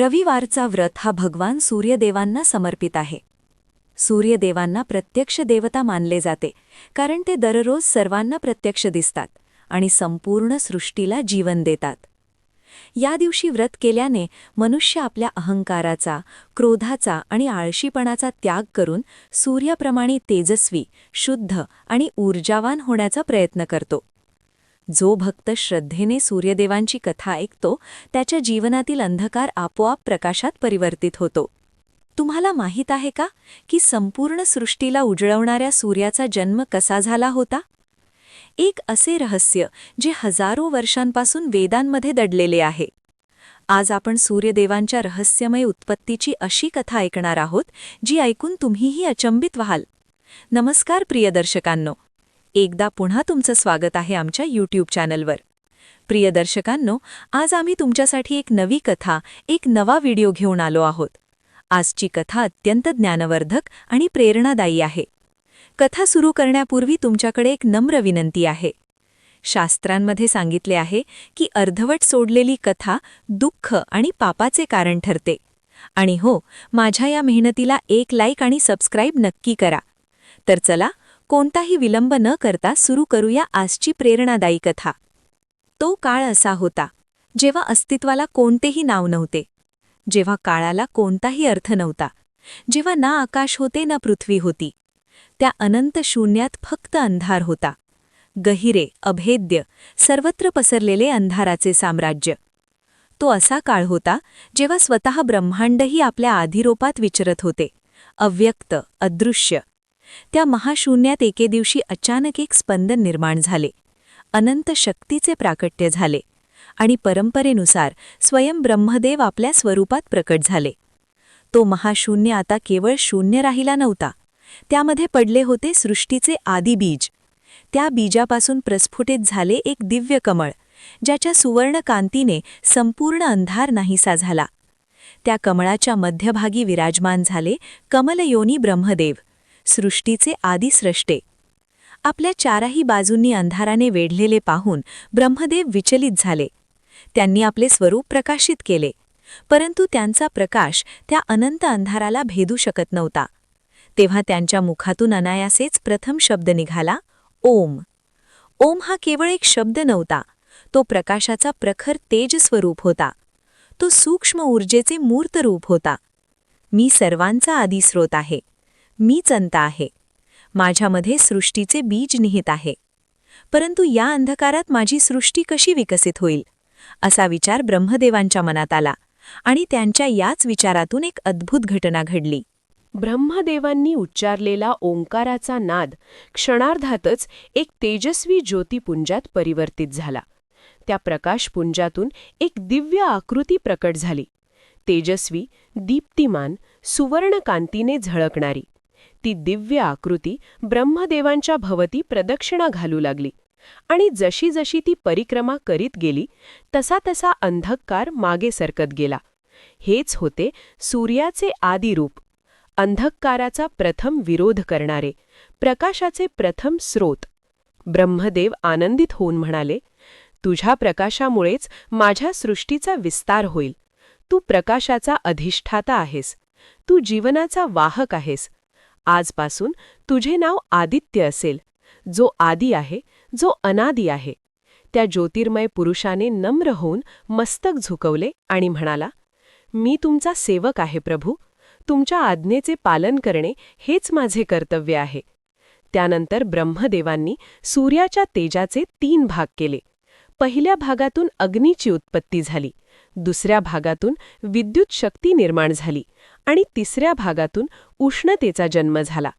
रविवारचा व्रत हा भगवान सूर्यदेवांना समर्पित आहे. सूर्यदेवांना प्रत्यक्ष देवता मानले जाते कारण ते दररोज सर्वांना प्रत्यक्ष दिसतात आणि संपूर्ण सृष्टीला जीवन देतात. या दिवशी व्रत केल्याने मनुष्य आपल्या अहंकाराचा क्रोधाचा आणि आळशीपणाचा त्याग करून सूर्याप्रमाणे तेजस्वी शुद्ध आणि ऊर्जावान होण्याचा प्रयत्न करतो. जो भक्त श्रद्धेने सूर्यदेवांची कथा ऐकतो त्याच्या जीवनातील अंधकार आपोआप प्रकाशात परिवर्तित होतो. तुम्हाला माहीत आहे का की संपूर्ण सृष्टीला उजळवणाऱ्या सूर्याचा जन्म कसा झाला होता? एक असे रहस्य जे हजारो वर्षांपासून वेदांमध्ये दडलेले आहे. आज आपण सूर्यदेवांच्या रहस्यमय उत्पत्तीची अशी कथा ऐकणार आहोत जी ऐकून तुम्हीही अचंबित व्हाल. नमस्कार प्रिय दर्शकांनो. एकदा पुन्हा तुमचं स्वागत आहे आमच्या यूट्यूब चॅनलवर प्रिय दर्शकांनो आज आम्ही तुमच्यासाठी एक नवी कथा एक नवा व्हिडिओ घेऊन आलो आहोत. आजची कथा अत्यंत ज्ञानवर्धक आणि प्रेरणादायी आहे. कथा सुरू करण्यापूर्वी तुमच्याकडे एक नम्र विनंती आहे. शास्त्रांमध्ये सांगितले आहे की अर्धवट सोडलेली कथा दुःख आणि पापाचे कारण ठरते. आणि हो माझ्या या मेहनतीला एक लाईक आणि सबस्क्राईब नक्की करा. तर चला कोणताही विलंब न करता सुरू करूया आजची प्रेरणादायी कथा. तो काळ असा होता जेव्हा अस्तित्वाला कोणतेही नाव नव्हते. जेव्हा काळाला कोणताही अर्थ नव्हता. जेव्हा ना आकाश होते ना पृथ्वी होती. त्या अनंत शून्यात फक्त अंधार होता. गहिरे अभेद्य सर्वत्र पसरलेले अंधाराचे साम्राज्य. तो असा काळ होता जेव्हा स्वतः ब्रह्मांडही आपल्या आधिरोपात विचरत होते. अव्यक्त अदृश्य त्या महाशून्यात एके दिवशी अचानक एक स्पंदन निर्माण झाले. अनंत शक्तीचे प्राकट्य झाले आणि परंपरेनुसार स्वयं ब्रह्मदेव आपल्या स्वरूपात प्रकट झाले. तो महाशून्य आता केवळ शून्य राहिला नव्हता. त्यामध्ये पडले होते सृष्टीचे आदिबीज त्या बीजापासून प्रस्फुटित झाले एक दिव्य कमळ ज्याच्या सुवर्णकांतीने संपूर्ण अंधार नाहीसा झाला. त्या कमळाच्या मध्यभागी विराजमान झाले कमलयोनी ब्रह्मदेव. सृष्टीचे आदिस्रष्टे आपल्या चारही बाजूंनी अंधाराने वेढलेले पाहून ब्रह्मदेव विचलित झाले. त्यांनी आपले स्वरूप प्रकाशित केले. परंतु त्यांचा प्रकाश त्या अनंत अंधाराला भेदू शकत नव्हता. तेव्हा त्यांच्या मुखातून अनायासेच प्रथम शब्द निघाला ओम. ओम हा केवळ एक शब्द नव्हता. तो प्रकाशाचा प्रखर तेज स्वरूप होता. तो सूक्ष्म ऊर्जेचे मूर्त रूप होता. मी सर्वांचा आदिस्रोत आहे. मीच अंत आहे. माझ्यामध्ये सृष्टीचे बीज निहित आहे. परंतु या अंधकारात माझी सृष्टी कशी विकसित होईल? असा विचार ब्रह्मदेवांच्या मनात आला आणि त्यांच्या याच विचारातून एक अद्भुत घटना घडली. ब्रह्मदेवांनी उच्चारलेला ओंकाराचा नाद क्षणार्धातच एक तेजस्वी ज्योतिपुंजात परिवर्तित झाला. त्या प्रकाशपुंजातून एक दिव्य आकृती प्रकट झाली. तेजस्वी दीप्तिमान सुवर्णकांतीने झळकणारी. ती दिव्य आकृती ब्रह्मदेवांच्या भवती प्रदक्षिणा घालू लागली. आणि जशी जशी ती परिक्रमा करीत गेली तसा तसा अंधकार मागे सरकत गेला. हेच होते सूर्याचे आदिरूप. अंधकाराचा प्रथम विरोध करणारे प्रकाशाचे प्रथम स्रोत. ब्रह्मदेव आनंदित होऊन म्हणाले तुझ्या प्रकाशामुळेच माझ्या सृष्टीचा विस्तार होईल. तू प्रकाशाचा अधिष्ठाता आहेस. तू जीवनाचा वाहक आहेस. आजपासून तुझे नाव आदित्य असेल. जो आदी आहे जो अनादी आहे. त्या ज्योतिर्मय पुरुषाने नम्र होऊन मस्तक झुकवले आणि म्हणाला मी तुमचा सेवक आहे प्रभू. तुमच्या आज्ञेचे पालन करणे हेच माझे कर्तव्य आहे. त्यानंतर ब्रह्मदेवांनी सूर्याच्या तेजाचे तीन भाग केले. पहिल्या भागातून अग्नीची उत्पत्ती झाली. दुसऱ्या भागातून विद्युत शक्ती निर्माण झाली आणि तिसऱ्या भागातून उष्णतेचा जन्म झाला.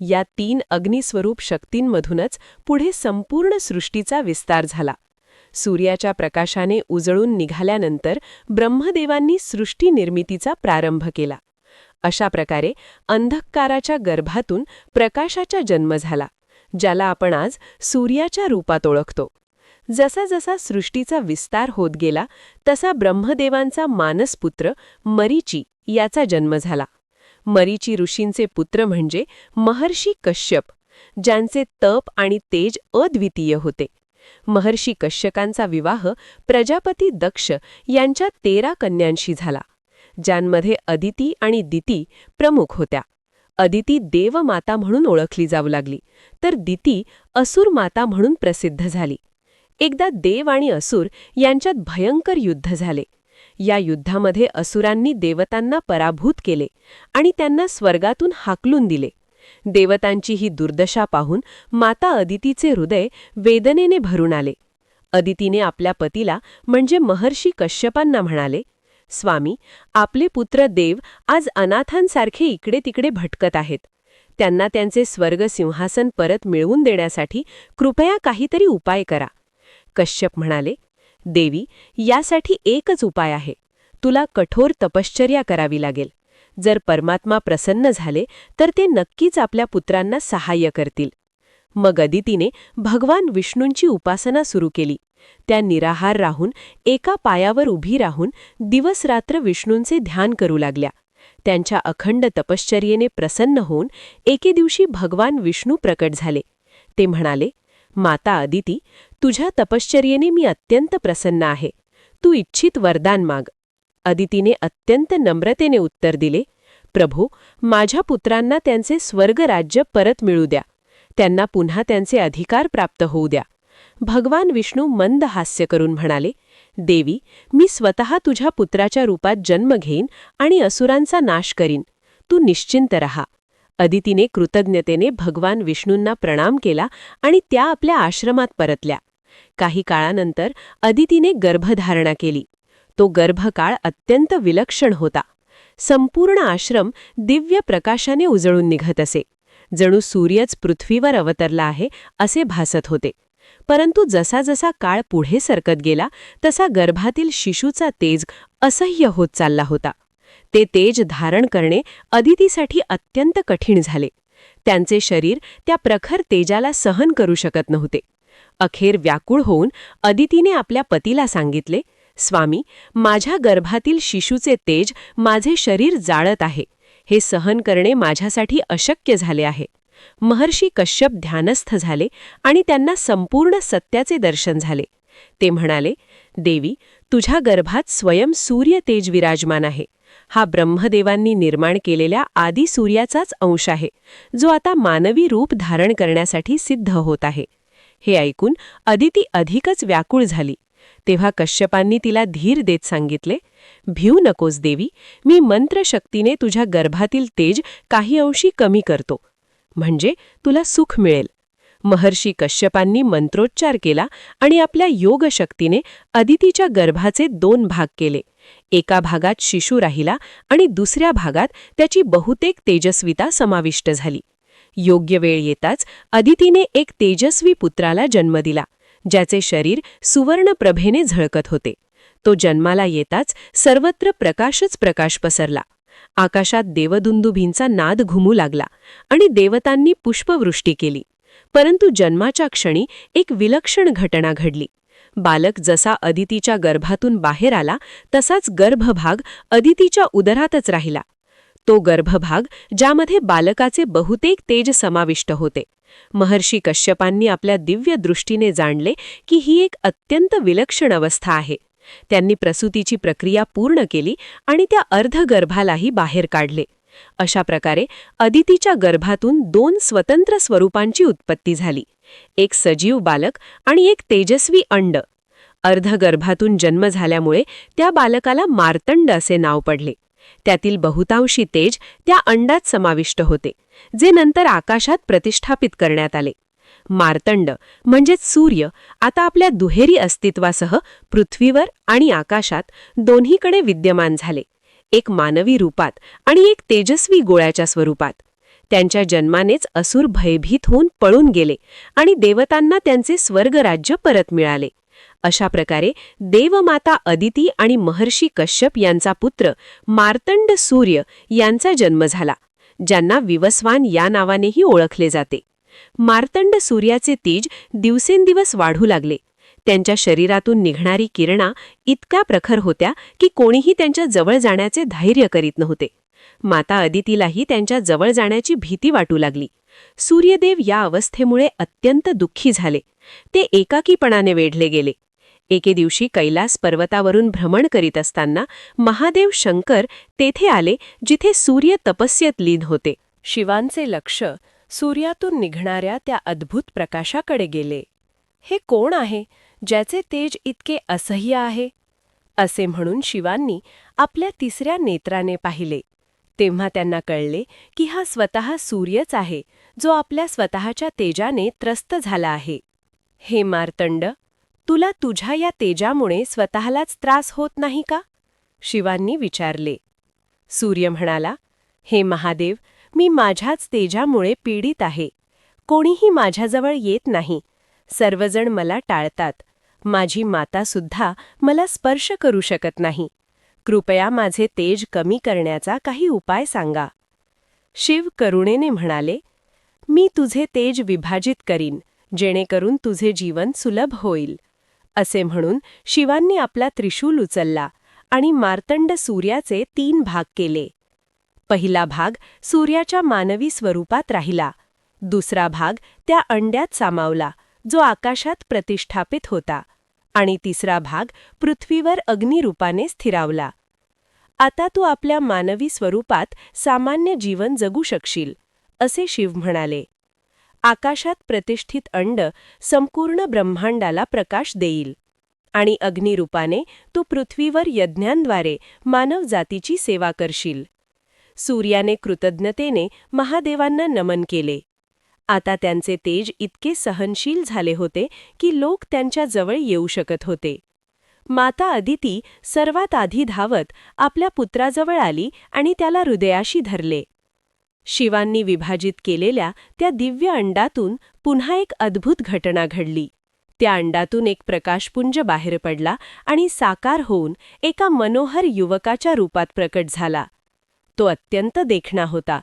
या तीन अग्निस्वरूप शक्तींमधूनच पुढे संपूर्ण सृष्टीचा विस्तार झाला. सूर्याच्या प्रकाशाने उजळून निघाल्यानंतर ब्रह्मदेवांनी सृष्टी निर्मितीचा प्रारंभ केला. अशा प्रकारे अंधकाराच्या गर्भातून प्रकाशाचा जन्म झाला ज्याला आपण आज सूर्याच्या रूपात ओळखतो. जसा जसा सृष्टीचा विस्तार होत गेला तसा ब्रह्मदेवांचा मानसपुत्र मरीची याचा जन्म झाला. मरीची ऋषींचे पुत्र म्हणजे महर्षी कश्यप ज्यांचे तप आणि तेज अद्वितीय होते. महर्षी कश्यकांचा विवाह प्रजापती दक्ष यांच्या तेरा कन्यांशी झाला ज्यांमध्ये अदिती आणि दिती प्रमुख होत्या. अदिती देवमाता म्हणून ओळखली जाऊ लागली तर दिती असुर माता म्हणून प्रसिद्ध झाली. एकदा देव आणि असुर यांच्यात भयंकर युद्ध झाले. या युद्धामध्ये असुरांनी देवतांना पराभूत केले आणि त्यांना स्वर्गातून हाकलून दिले. देवतांची ही दुर्दशा पाहून माता अदितीचे हृदय वेदनेने भरून आले. अदितीने आपल्या पतीला म्हणजे महर्षी कश्यपांना म्हणाले स्वामी आपले पुत्र देव आज अनाथांसारखे इकडे तिकडे भटकत आहेत. त्यांना त्यांचे स्वर्ग सिंहासन परत मिळवून देण्यासाठी कृपया काहीतरी उपाय करा. कश्यप म्हणाले देवी यासाठी एकच उपाय आहे. तुला कठोर तपश्चर्या करावी लागेल. जर परमात्मा प्रसन्न झाले तर ते नक्कीच आपल्या पुत्रांना सहाय्य करतील. मग अदितीने भगवान विष्णूंची उपासना सुरू केली. त्या निराहार राहून एका पायावर उभी राहून दिवसरात्र विष्णूंचे ध्यान करू लागल्या. त्यांच्या अखंड तपश्चर्येने प्रसन्न होऊन एके दिवशी भगवान विष्णू प्रकट झाले. ते म्हणाले माता अदिती तुझ्या तपश्चर्येने मी अत्यंत प्रसन्न आहे. तू इच्छित वरदान माग. अदितीने अत्यंत नम्रतेने उत्तर दिले प्रभो माझ्या पुत्रांना त्यांचे स्वर्गराज्य परत मिळू द्या. त्यांना पुन्हा त्यांचे अधिकार प्राप्त होऊ द्या. भगवान विष्णू मंद हास्य करून म्हणाले देवी मी स्वतः तुझ्या पुत्राच्या रूपात जन्म घेईन आणि असुरांचा नाश करीन. तू निश्चिंत रहा. अदितीने कृतज्ञतेने भगवान विष्णूंना प्रणाम केला आणि त्या आपल्या आश्रमात परतल्या. काही काळानंतर अदितीने गर्भधारणा केली. तो गर्भकाळ अत्यंत विलक्षण होता. संपूर्ण आश्रम दिव्य प्रकाशाने उजळून निघत असे. जणू सूर्यच पृथ्वीवर अवतरला आहे असे भासत होते. परंतु जसा जसा काळ पुढे सरकत गेला तसा गर्भातील शिशूचा तेज असह्य होत चालला होता. ते तेज धारण करणे अदितीसाठी अत्यंत कठीण झाले. त्यांचे शरीर त्या प्रखर तेजाला सहन करू शकत नव्हते. अखेर व्याकुळ होऊन अदितीने आपल्या पतीला सांगितले स्वामी माझ्या गर्भातील शिशूचे तेज माझे शरीर जाळत आहे. हे सहन करणे माझ्यासाठी अशक्य झाले आहे. महर्षी कश्यप ध्यानस्थ झाले आणि त्यांना संपूर्ण सत्याचे दर्शन झाले. ते म्हणाले देवी तुझ्या गर्भात स्वयं सूर्य तेज विराजमान आहे. हा ब्रह्मदेवांनी निर्माण केलेल्या आदी सूर्याचाच अंश आहे जो आता मानवी रूप धारण करण्यासाठी सिद्ध होत आहे. हे ऐकून अदिती अधिकच व्याकुळ झाली. तेव्हा कश्यपांनी तिला धीर देत सांगितले भिऊ नकोस देवी मी मंत्रशक्तीने तुझ्या गर्भातील तेज काही अंशी कमी करतो. म्हणजे तुला सुख मिळेल. महर्षी कश्यपांनी मंत्रोच्चार केला आणि आपल्या योगशक्तीने अदितीच्या गर्भाचे दोन भाग केले. एका भागात शिशू राहिला आणि दुसऱ्या भागात त्याची बहुतेक तेजस्विता समाविष्ट झाली. योग्य वेळ येताच अदितीने एक तेजस्वी पुत्राला जन्म दिला ज्याचे शरीर सुवर्णप्रभेने झळकत होते. तो जन्माला येताच सर्वत्र प्रकाशच प्रकाश पसरला. आकाशात देवदुंदुभींचा नाद घुमू लागला आणि देवतांनी पुष्पवृष्टी केली. परंतु जन्माच्या क्षणी एक विलक्षण घटना घडली. बालक जसा अदितीच्या गर्भातून बाहेर आला तसाच गर्भभाग अदितीच्या उदरातच राहिला. तो गर्भभाग ज्यामध्ये बालकाचे बहुतेक तेज समाविष्ट होते. महर्षी कश्यपांनी आपल्या दिव्य दृष्टीने जाणले की ही एक अत्यंत विलक्षण अवस्था आहे. त्यांनी प्रसूतीची प्रक्रिया पूर्ण केली आणि त्या अर्धगर्भालाही बाहेर काढले. अशा प्रकारे अदितीच्या गर्भातून दोन स्वतंत्र स्वरूपांची उत्पत्ती झाली. एक सजीव बालक आणि एक तेजस्वी अंड. अर्धगर्भातून जन्म झाल्यामुळे त्या बालकाला मार्तंड असे नाव पडले. त्यातील बहुतांशी तेज त्या अंडात समाविष्ट होते जे नंतर आकाशात प्रतिष्ठापित करण्यात आले. मार्तंड म्हणजेच सूर्य आता आपल्या दुहेरी अस्तित्वासह पृथ्वीवर आणि आकाशात दोन्हीकडे विद्यमान झाले. एक मानवी रूपात आणि एक तेजस्वी गोळ्याच्या स्वरूपात. त्यांच्या जन्मानेच असुर भयभीत होऊन पळून गेले आणि देवतांना त्यांचे स्वर्गराज्य परत मिळाले. अशा प्रकारे देवमाता अदिती आणि महर्षी कश्यप यांचा पुत्र मार्तंड सूर्य यांचा जन्म झाला ज्यांना विवस्वान या नावानेही ओळखले जाते. मार्तंड सूर्याचे तीज दिवसेंदिवस वाढू लागले. त्यांच्या शरीरातून निघणारी किरणा इतक्या प्रखर होत्या की कोणीही त्यांच्या जवळ जाण्याचे धैर्य करीत नव्हते. माता अदितीलाही त्यांच्या जवळ जाण्याची भीती वाटू लागली. सूर्यदेव या अवस्थेमुळे अत्यंत दुःखी झाले. ते एकाकीपणाने वेढले गेले. एके दिवशी कैलास पर्वतावरून भ्रमण करीत असताना महादेव शंकर तेथे आले जिथे सूर्य तपस्येत लीन होते. शिवांचे लक्ष सूर्यातून निघणाऱ्या त्या अद्भुत प्रकाशाकडे गेले. हे कोण आहे? ज्याचे तेज इतके असह्य आहे? असे म्हणून शिवांनी आपल्या तिसऱ्या नेत्राने पाहिले. तेव्हा त्यांना कळले की हा स्वतः सूर्यच आहे जो आपल्या स्वतःच्या तेजाने त्रस्त झाला आहे. हे मार्तंड तुला तुझ्या या तेजामुळे स्वतःलाच त्रास होत नाही का? शिवांनी विचारले. सूर्य म्हणाला हे महादेव मी माझ्याच तेजामुळे पीडित आहे. कोणीही माझ्याजवळ येत नाही. सर्वजण मला टाळतात. माझी मातासुद्धा मला स्पर्श करू शकत नाही. कृपया माझे तेज कमी करण्याचा काही उपाय सांगा. शिव करुणेने म्हणाले मी तुझे तेज विभाजित करीन जेणेकरून तुझे जीवन सुलभ होईल. असे म्हणून शिवांनी आपला त्रिशूल उचलला आणि मार्तंड सूर्याचे तीन भाग केले. पहिला भाग सूर्याच्या मानवी स्वरूपात राहिला. दुसरा भाग त्या अंड्यात सामावला. जो आकाशात प्रतिष्ठापित होता आणि तिसरा भाग पृथ्वीवर अग्निरूपाने स्थिरावला. आता तू आपल्या मानवी स्वरूपात सामान्य जीवन जगू शकशील असे शिव म्हणाले. आकाशात प्रतिष्ठित अंड संपूर्ण ब्रह्मांडाला प्रकाश देईल आणि अग्निरूपाने तू पृथ्वीवर यज्ञांद्वारे मानवजातीची सेवा करशील. सूर्याने कृतज्ञतेने महादेवांना नमन केले. आता त्यांचे तेज इतके सहनशील झाले होते की लोक त्यांच्या जवळ येऊ शकत होते. माता अदिती सर्वात आधी धावत आपल्या पुत्राजवळ आली आणि त्याला हृदयाशी धरले. शिवांनी विभाजित केलेल्या त्या दिव्य अंडातून पुन्हा एक अद्भुत घटना घडली. त्या अंडातून एक प्रकाशपुंज बाहेर पडला आणि साकार होऊन एका मनोहर युवकाच्या रूपात प्रकट झाला. तो अत्यंत देखणा होता.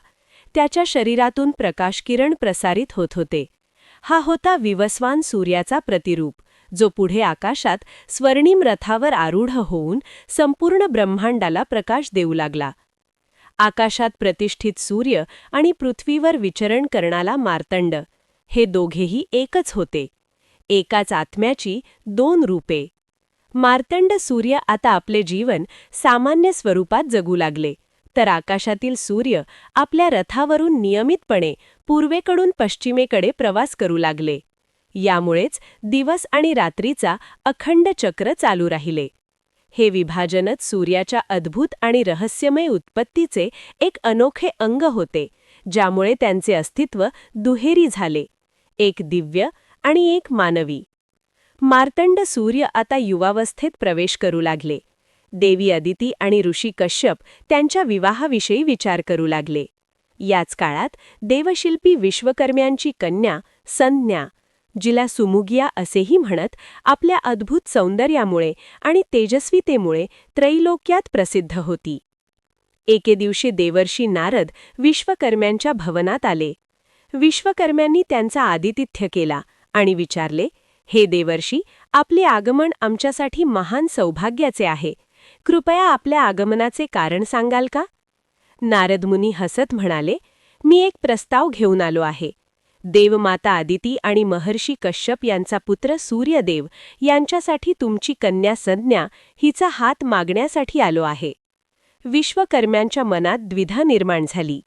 त्याच्या शरीरातून प्रकाशकिरण प्रसारित होत होते. हा होता विवस्वान सूर्याचा प्रतिरूप जो पुढे आकाशात स्वर्णिम रथावर आरूढ होऊन संपूर्ण ब्रह्मांडाला प्रकाश देऊ लागला. आकाशात प्रतिष्ठित सूर्य आणि पृथ्वीवर विचरण करणाला मार्तंड हे दोघेही एकच होते. एकाच आत्म्याची दोन रूपे. मार्तंड सूर्य आता आपले जीवन सामान्य स्वरूपात जगू लागले. तर आकाशातील सूर्य आपल्या रथावरून नियमितपणे पूर्वेकडून पश्चिमेकडे प्रवास करू लागले. यामुळेच दिवस आणि रात्रीचा अखंड चक्र चालू राहिले. हे विभाजनच सूर्याच्या अद्भुत आणि रहस्यमय उत्पत्तीचे एक अनोखे अंग होते ज्यामुळे त्यांचे अस्तित्व दुहेरी झाले एक दिव्य आणि एक मानवी. मार्तंड सूर्य आता युवावस्थेत प्रवेश करू लागले. देवी अदिती आणि ऋषी कश्यप त्यांच्या विवाहाविषयी विचार करू लागले. याच काळात देवशिल्पी विश्वकर्म्यांची कन्या संज्ञा जिला सुमुगिया असेही म्हणत आपल्या अद्भुत सौंदर्यामुळे आणि तेजस्वितेमुळे त्रैलोक्यात प्रसिद्ध होती. एके दिवशी देवर्षी नारद विश्वकर्म्यांच्या भवनात आले. विश्वकर्म्यांनी त्यांचा आदितिथ्य केला आणि विचारले हे देवर्षी आपले आगमन आमच्यासाठी महान सौभाग्याचे आहे. कृपया आपल्या आगमनाचे कारण सांगाल का? नारदमुनी हसत म्हणाले मी एक प्रस्ताव घेऊन आलो आहे. देवमाता आदिती आणि महर्षी कश्यप यांचा पुत्र सूर्यदेव यांच्यासाठी तुमची कन्या संज्ञा हिचा हात मागण्यासाठी आलो आहे. विश्वकर्म्यांच्या मनात द्विधा निर्माण झाली.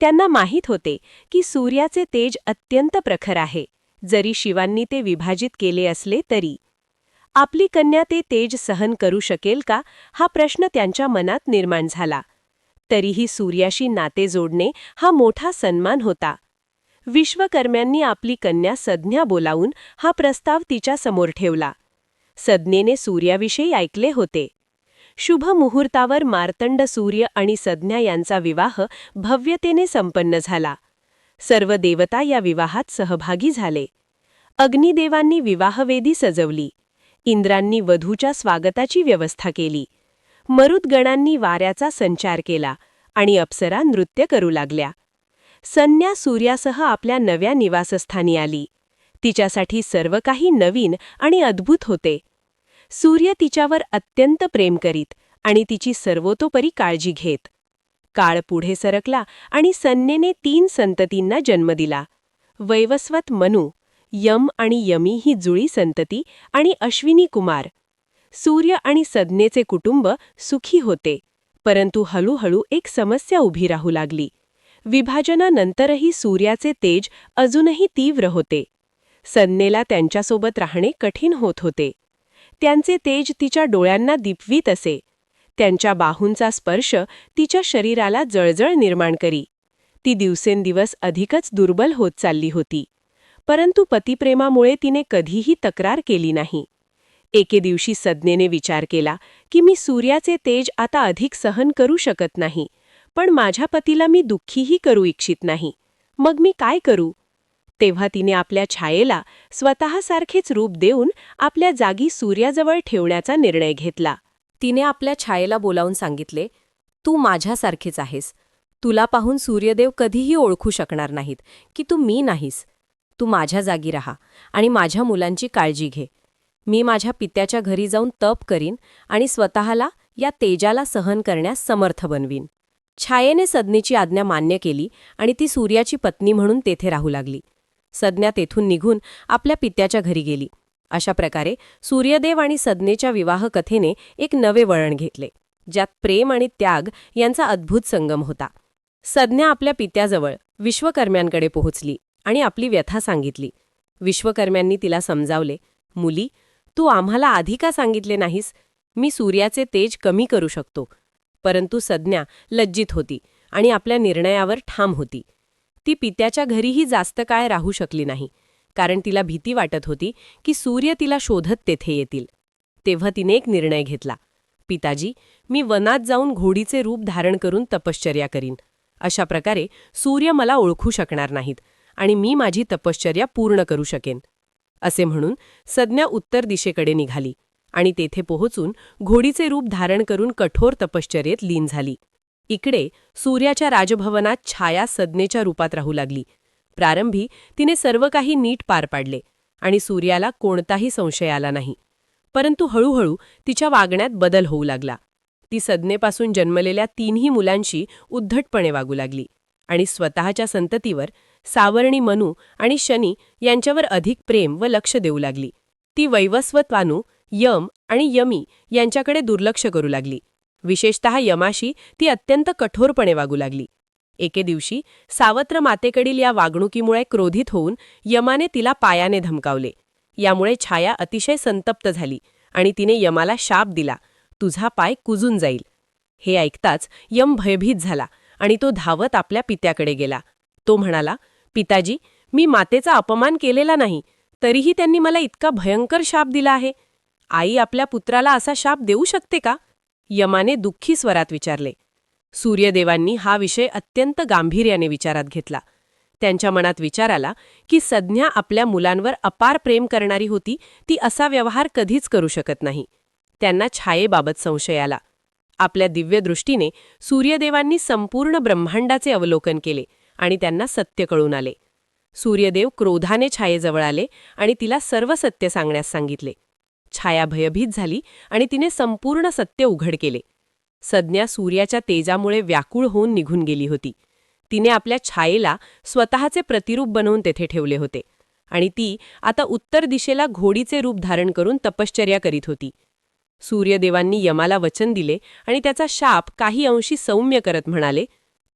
त्यांना माहीत होते की सूर्याचे तेज अत्यंत प्रखर आहे. जरी शिवांनी ते विभाजित केले असले तरी आपली कन्या ते तेज सहन करू शकेल का हा प्रश्न त्यांच्या मनात निर्माण झाला. तरीही सूर्याशी नाते जोडणे हा मोठा सन्मान होता. विश्वकर्म्यांनी आपली कन्या सज्ञा बोलावून हा प्रस्ताव तिच्या समोर ठेवला. सज्ञेने सूर्याविषयी ऐकले होते. शुभ मुहूर्तावर मार्तंड सूर्य आणि सज्ञा यांचा विवाह भव्यतेने संपन्न झाला. सर्व देवता या विवाहात सहभागी झाले. अग्निदेवांनी विवाहवेदी सजवली. इंद्रांनी वधूच्या स्वागताची व्यवस्था केली. मरुदगणांनी वाऱ्याचा संचार केला आणि अप्सरा नृत्य करू लागल्या. संन्या सूर्यासह आपल्या नव्या निवासस्थानी आली. तिच्यासाठी सर्व काही नवीन आणि अद्भुत होते. सूर्य तिच्यावर अत्यंत प्रेम करीत आणि तिची सर्वतोपरी काळजी घेत. काळ पुढे सरकला आणि सन्नेने तीन संततींना जन्म दिला. वैवस्वत मनू यम आणि यमी ही जुळी संतती आणि अश्विनी कुमार. सूर्य आणि सज्ञेचे कुटुंब सुखी होते परंतु हळूहळू एक समस्या उभी राहू लागली. विभाजनानंतरही सूर्याचे तेज अजूनही तीव्र होते. सज्ञेला त्यांच्यासोबत राहणे कठीण होत होते. त्यांचे तेज तिच्या डोळ्यांना दिपवीत असे. त्यांच्या बाहूंचा स्पर्श तिच्या शरीराला जळजळ निर्माण करी. ती दिवसेंदिवस अधिकच दुर्बल होत चालली होती. परंतु पतिप्रेमामुळे तिने कधीही तक्रार केली नाही. एके दिवशी सज्ञेने विचार केला की मी सूर्याचे तेज आता अधिक सहन करू शकत नाही पण माझ्या पतीला मी दुःखीही करू इच्छित नाही. मग मी काय करू? तेव्हा तिने आपल्या छायेला स्वतःसारखेच रूप देऊन आपल्या जागी सूर्याजवळ ठेवण्याचा निर्णय घेतला. तिने आपल्या छायेला बोलावून सांगितले तू माझ्यासारखेच आहेस. तुला पाहून सूर्यदेव कधीही ओळखू शकणार नाहीत की तू मी नाहीस. तू माझ्या जागी राहा आणि माझ्या मुलांची काळजी घे. मी माझ्या पित्याच्या घरी जाऊन तप करीन आणि स्वतःला या तेजाला सहन करण्यास समर्थ बनवीन. छायेने सज्ञेची आज्ञा मान्य केली आणि ती सूर्याची पत्नी म्हणून तेथे राहू लागली. सज्ञा तेथून निघून आपल्या पित्याच्या घरी गेली. अशा प्रकारे सूर्यदेव आणि सज्ञेच्या विवाह कथेने एक नवे वळण घेतले ज्यात प्रेम आणि त्याग यांचा अद्भुत संगम होता. सज्ञा आपल्या पित्याजवळ विश्वकर्म्यांकडे पोहोचली. आणि आपली व्यथा सांगितली. विश्वकर्म्यांनी तिला समजावले मुली तू आम्हाला आधी का सांगितले नाहीस? मी सूर्याचे तेज कमी करू शकतो. परंतु सज्ञा लज्जित होती आणि आपल्या निर्णयावर ठाम होती. ती पित्याच्या घरीही जास्त काळ राहू शकली नाही कारण तिला भीती वाटत होती की सूर्य तिला शोधत तेथे येतील. तेव्हा तिने एक निर्णय घेतला. पिताजी मी वनात जाऊन घोडीचे रूप धारण करून तपश्चर्या करीन. अशा प्रकारे सूर्य मला ओळखू शकणार नाहीत. आणि मी माझी तपश्चर्या पूर्ण करू शकेन. असे म्हणून सज्ञा उत्तर दिशेकडे निघाली आणि तेथे पोहोचून घोडीचे रूप धारण करून कठोर तपश्चर्येत लीन झाली. इकडे सूर्याच्या राजभवनात छाया सज्ञेच्या रूपात राहू लागली. प्रारंभी तिने सर्व काही नीट पार पाडले आणि सूर्याला कोणताही संशय आला नाही. परंतु हळूहळू तिच्या वागण्यात बदल होऊ लागला. ती सज्ञेपासून जन्मलेल्या तीनही मुलांशी उद्धटपणे वागू लागली. आणि स्वतःच्या संततीवर सावर्णी मनू आणि शनी यांच्यावर अधिक प्रेम व लक्ष देऊ लागली. ती वैवस्वत्वानू यम आणि यमी यांच्याकडे दुर्लक्ष करू लागली. विशेषतः यमाशी ती अत्यंत कठोरपणे वागू लागली. एके दिवशी सावत्र मातेकडील या वागणुकीमुळे क्रोधित होऊन यमाने तिला पायाने धमकावले. यामुळे छाया अतिशय संतप्त झाली आणि तिने यमाला शाप दिला. तुझा पाय कुजून जाईल. हे ऐकताच यम भयभीत झाला. आणि तो धावत आपल्या पित्याकडे गेला. तो म्हणाला पिताजी मी मातेचा अपमान केलेला नाही तरीही त्यांनी मला इतका भयंकर शाप दिला आहे. आई आपल्या पुत्राला असा शाप देऊ शकते का? यमाने दुःखी स्वरात विचारले. सूर्यदेवांनी हा विषय अत्यंत गांभीर्याने विचारात घेतला. त्यांच्या मनात विचार आला की सध्या आपल्या मुलांवर अपार प्रेम करणारी होती ती असा व्यवहार कधीच करू शकत नाही. त्यांना छायेबाबत संशय आला. आपल्या दिव्य दृष्टीने सूर्यदेवांनी संपूर्ण ब्रह्मांडाचे अवलोकन केले आणि त्यांना सत्य कळून आले. सूर्यदेव क्रोधाने छायेजवळ आले आणि तिला सर्व सत्य सांगण्यास सांगितले. छाया भयभीत झाली आणि तिने संपूर्ण सत्य उघड केले. सज्ञा सूर्याच्या तेजामुळे व्याकुळ होऊन निघून गेली होती. तिने आपल्या छायेला स्वतःचे प्रतिरूप बनवून तेथे ठेवले होते आणि ती आता उत्तर दिशेला घोडीचे रूप धारण करून तपश्चर्या करीत होती. सूर्यदेवांनी यमाला वचन दिले आणि त्याचा शाप काही अंशी सौम्य करत म्हणाले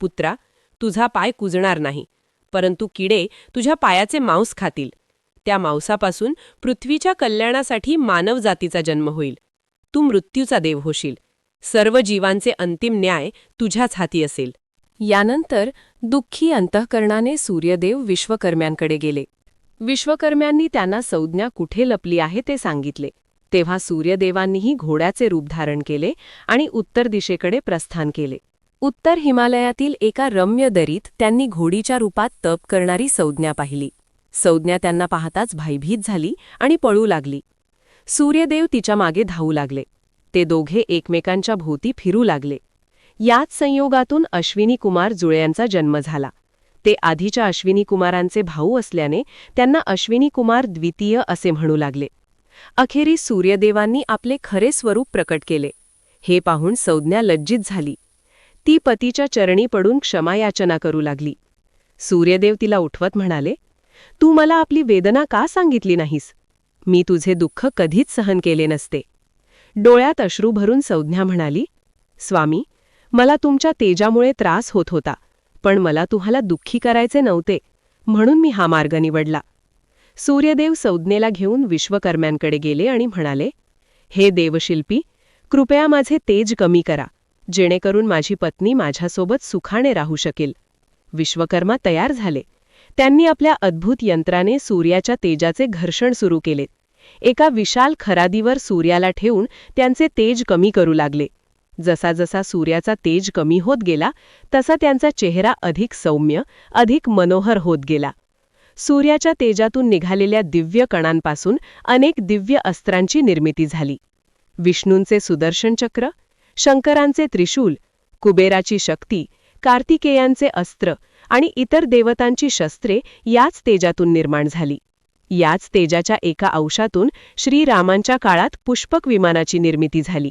पुत्रा तुझा पाय कुजणार नाही परंतु किडे तुझ्या पायाचे मांस खातील. त्या मांसापासून पृथ्वीच्या कल्याणासाठी मानवजातीचा जन्म होईल. तू मृत्यूचा देव होशील. सर्व जीवांचे अंतिम न्याय तुझ्याच हाती असेल. यानंतर दुःखी अंतःकरणाने सूर्यदेव विश्वकर्म्यांकडे गेले. विश्वकर्म्यांनी त्यांना संज्ञा कुठे लपली आहे ते सांगितले. तेव्हा सूर्यदेवांनीही घोड्याचे रूप धारण केले आणि उत्तर दिशेकडे प्रस्थान केले. उत्तर हिमालयातील एका रम्य दरीत त्यांनी घोडीच्या रूपात तप करणारी संज्ञा पाहिली. संज्ञा त्यांना पाहताच भयभीत झाली आणि पळू लागली. सूर्यदेव तिच्यामागे धावू लागले. ते दोघे एकमेकांच्या भोवती फिरू लागले. याच संयोगातून अश्विनी कुमार जुळ्यांचा जन्म झाला. ते आधीच्या अश्विनी कुमारांचे भाऊ असल्याने त्यांना अश्विनी कुमार द्वितीय असे म्हणू लागले. अखेरीस सूर्यदेवांनी आपले खरे स्वरूप प्रकट केले. हे पाहून संज्ञा लज्जित झाली. ती पतीच्या चरणी पडून क्षमायाचना करू लागली. सूर्यदेव तिला उठवत म्हणाले तू मला आपली वेदना का सांगितली नाहीस? मी तुझे दुःख कधीच सहन केले नसते. डोळ्यात अश्रू भरून संज्ञा म्हणाली स्वामी मला तुमच्या तेजामुळे त्रास होत होता पण मला तुम्हाला दुःखी करायचे नव्हते म्हणून मी हा मार्ग निवडला. सूर्यदेव संज्ञेला घेऊन विश्वकर्म्यांकडे गेले आणि म्हणाले हे देवशिल्पी कृपया माझे तेज कमी करा जेणेकरून माझी पत्नी माझ्यासोबत सुखाने राहू शकेल. विश्वकर्मा तयार झाले. त्यांनी आपल्या अद्भुत यंत्राने सूर्याच्या तेजाचे घर्षण सुरू केले. एका विशाल खरादीवर सूर्याला ठेवून त्यांचे तेज कमी करू लागले. जसा जसा सूर्याचा तेज कमी होत गेला तसा त्यांचा चेहरा अधिक सौम्य अधिक मनोहर होत गेला. सूर्याच्या तेजातून निघालेल्या दिव्य कणांपासून अनेक दिव्य अस्त्रांची निर्मिती झाली. विष्णूंचे सुदर्शन चक्र शंकरांचे त्रिशूल कुबेराची शक्ती कार्तिकेयांचे अस्त्र आणि इतर देवतांची शस्त्रे याच तेजातून निर्माण झाली. याच तेजाच्या एका अंशातून श्रीरामांच्या काळात पुष्पक विमानाची निर्मिती झाली.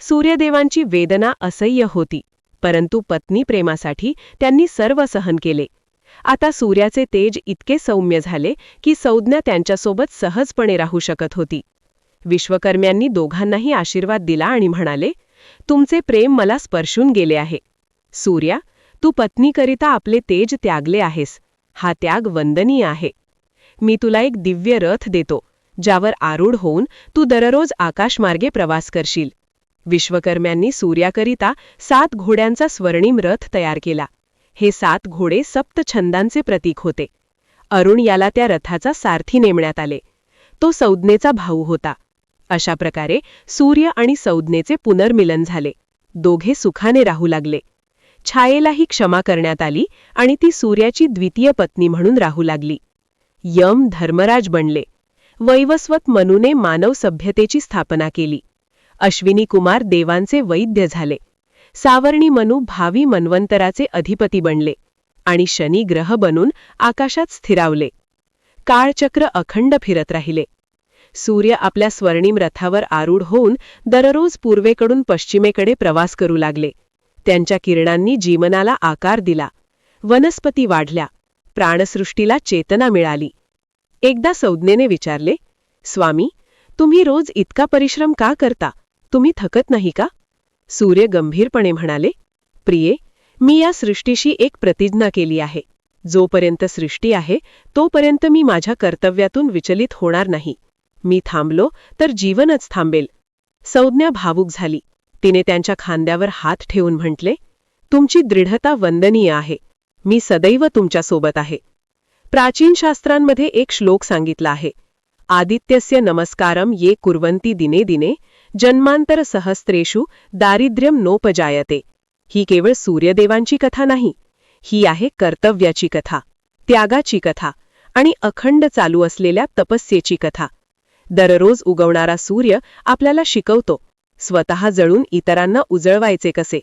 सूर्यदेवांची वेदना असह्य होती परंतु पत्नी प्रेमासाठी त्यांनी सर्व सहन केले. आता सूर्याचे तेज इतके सौम्य झाले की संज्ञा त्यांच्यासोबत सहजपणे राहू शकत होती. विश्वकर्म्यांनी दोघांनाही आशीर्वाद दिला आणि म्हणाले तुमचे प्रेम मला स्पर्शून गेले आहे. सूर्या तू पत्नीकरिता आपले तेज त्यागले आहेस. हा त्याग वंदनीय आहे. मी तुला एक दिव्य रथ देतो ज्यावर आरूढ होऊन तू दररोज आकाशमार्गे प्रवास करशील. विश्वकर्म्यांनी सूर्याकरिता सात घोड्यांचा स्वर्णिम रथ तयार केला. हे सात घोडे सप्त छंदांचे प्रतीक होते. अरुण याला त्या रथाचा सारथी नेमण्यात आले. तो संज्ञेचा भाऊ होता. अशा प्रकारे सूर्य आणि संज्ञेचे पुनर्मिलन झाले. दोघे सुखाने राहू लागले. छायेलाही क्षमा करण्यात आली आणि ती सूर्याची द्वितीय पत्नी म्हणून राहू लागली. यम धर्मराज बनले. वैवस्वत मनुने मानव सभ्यतेची स्थापना केली. अश्विनी कुमार देवांचे वैद्य झाले. सावर्णी मनू भावी मन्वंतराचे अधिपती बनले आणि शनी ग्रह बनून आकाशात स्थिरावले. काळचक्र अखंड फिरत राहिले. सूर्य आपल्या स्वर्णिम रथावर आरूढ होऊन दररोज पूर्वेकडून पश्चिमेकडे प्रवास करू लागले. त्यांच्या किरणांनी जीवनाला आकार दिला. वनस्पती वाढल्या. प्राणसृष्टीला चेतना मिळाली. एकदा संज्ञेने विचारले स्वामी तुम्ही रोज इतका परिश्रम का करता? तुम्ही थकत नाही का? सूर्य गंभीरपणे म्हणाले प्रिये मी या सृष्टीशी एक प्रतिज्ञा केली आहे. जोपर्यंत सृष्टी आहे तोपर्यंत मी माझ्या कर्तव्यातून विचलित होणार नाही. मी थांबलो तर जीवनच थांबेल. संज्ञा भावूक झाली. तिने त्यांच्या खांद्यावर हात ठेवून म्हटले तुमची दृढता वंदनीय आहे. मी सदैव तुमच्यासोबत आहे. प्राचीन शास्त्रांमध्ये एक श्लोक सांगितला आहे आदित्यस्य नमस्कारं ये कुर्वन्ति दिने दिने जन्मांतर सहस्त्रेषु दारिद्र्यम नोपजायते। ही केवळ सूर्यदेवांची कथा नाही ही आहे कर्तव्याची कथा त्यागाची कथा आणि अखंड चालू असलेल्या तपस्येची कथा. दररोज उगवणारा सूर्य आपल्याला शिकवतो स्वतः जळून इतरांना उजळवायचे कसे?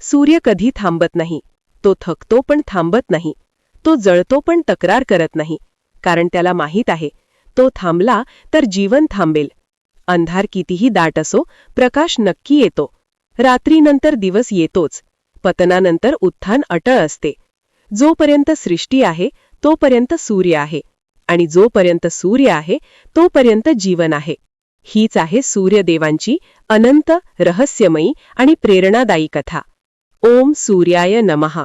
सूर्य कधी थांबत नाही तो थकतो पण थांबत नाही तो जळतो पण तक्रार करत नाही कारण त्याला माहीत आहे तो थांबला तर जीवन थांबेल. अंधार कितीही दाट असो प्रकाश नक्की येतो. रात्रीनंतर दिवस येतोच. पतनानंतर उत्थान अटळ असते. जोपर्यंत सृष्टी आहे तोपर्यंत सूर्य आहे. आणि जोपर्यंत सूर्य आहे तोपर्यंत जीवन आहे. हीच आहे सूर्यदेवांची अनंत रहस्यमयी आणि प्रेरणादायी कथा. ओम सूर्याय नमहा